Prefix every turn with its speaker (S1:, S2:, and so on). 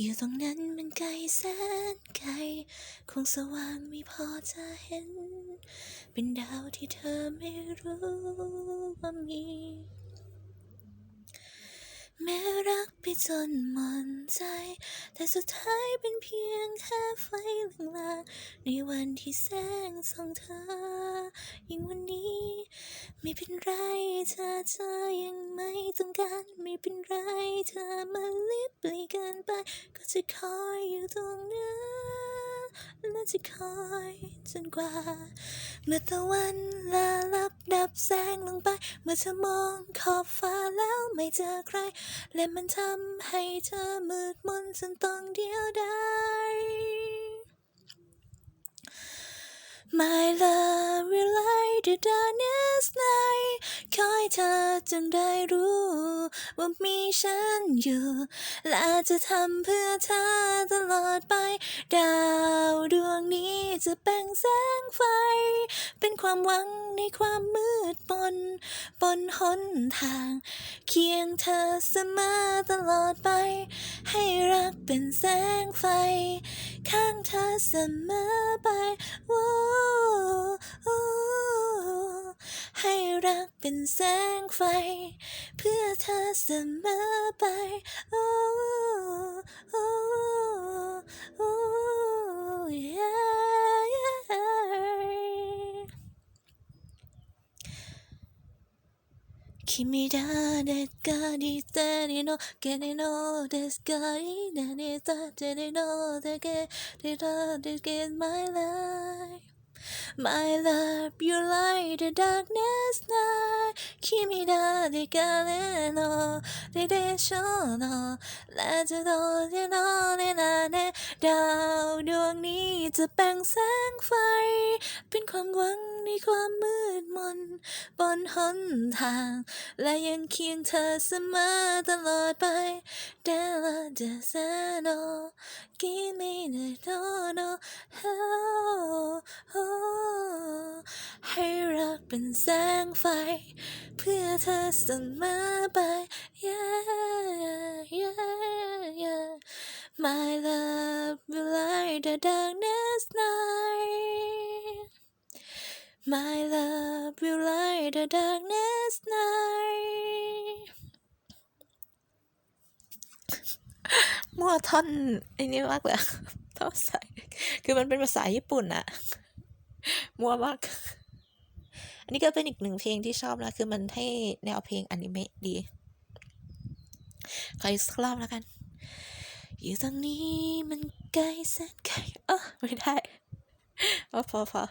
S1: อยู่ตรงนั้นมันไกลแสนไกล คงสว่างไม่พอจะเห็น เป็นดาวที่เธอไม่รู้ว่ามี แม้รักไปจนหมดใจ แต่สุดท้ายเป็นเพียงแค่ไฟลางๆในวันที่แสงส่องเธอ ยิ่งวันนี้ ไม่เป็นไรเธอเธอยังไม่ต้องการไม่เป็นไรเธอมา ลิบลีเกินไป ก็จะคอยอยู่ตรงนั้นและจะคอยจนกว่า เมื่อตะวันลาลับดับแสงลงไป เมื่อเธอมองขอบฟ้าแล้วไม่เจอใคร และมันทำให้เธอมืดมนจนต้องเดียวดาย My love will light the darkness night ขอให้เธอจงได้รู้ ว่ามีฉันอยู่ และจะทำเพื่อเธอตลอดไป ดาวดวงนี้จะแบ่งแสงไฟ เป็นความหวังในความมืดมนบนหนทาง เคียงเธอเสมอตลอดไป ให้รักเป็นแสงไฟ ข้างเธอเสมอไปโเป็นแสงไฟ เพื่อเธอเสมอไปโอ้โอ้โอ้ yeah, yeah. 君誰かに誰のけのですかい何だってのだけでだでけ my life My love you light the darkness night 君誰かねのででしょうのและจะโดนจะนอนในนาเนดาวดวงนี้จะแบ่งแสงไฟ เป็นความหวัง ในความมืดมนบนหนทาง และยังเคียงเธอเสมอตลอดไป Della de Sano Kimi de Dono oh, oh, ให้รักเป็นแสงไฟ เพื่อเธอเสมอไป yeah, yeah, yeah. My love will light the darkness night My love will light the darkness night มั่วท่อนไอ้นี่มากเลยท่อนใส่คือมันเป็นภาษาญี่ปุ่นอะมั่วมาก อันนี้ก็เป็นอีกหนึ่งเพลงที่ชอบนะ คือมันให้แนวเพลงอนิเมะดี ขออีกสักรอบแล้วกัน อยู่ตรงนี้มันไกลแสนไกลเออไม่ได้เออพอพอ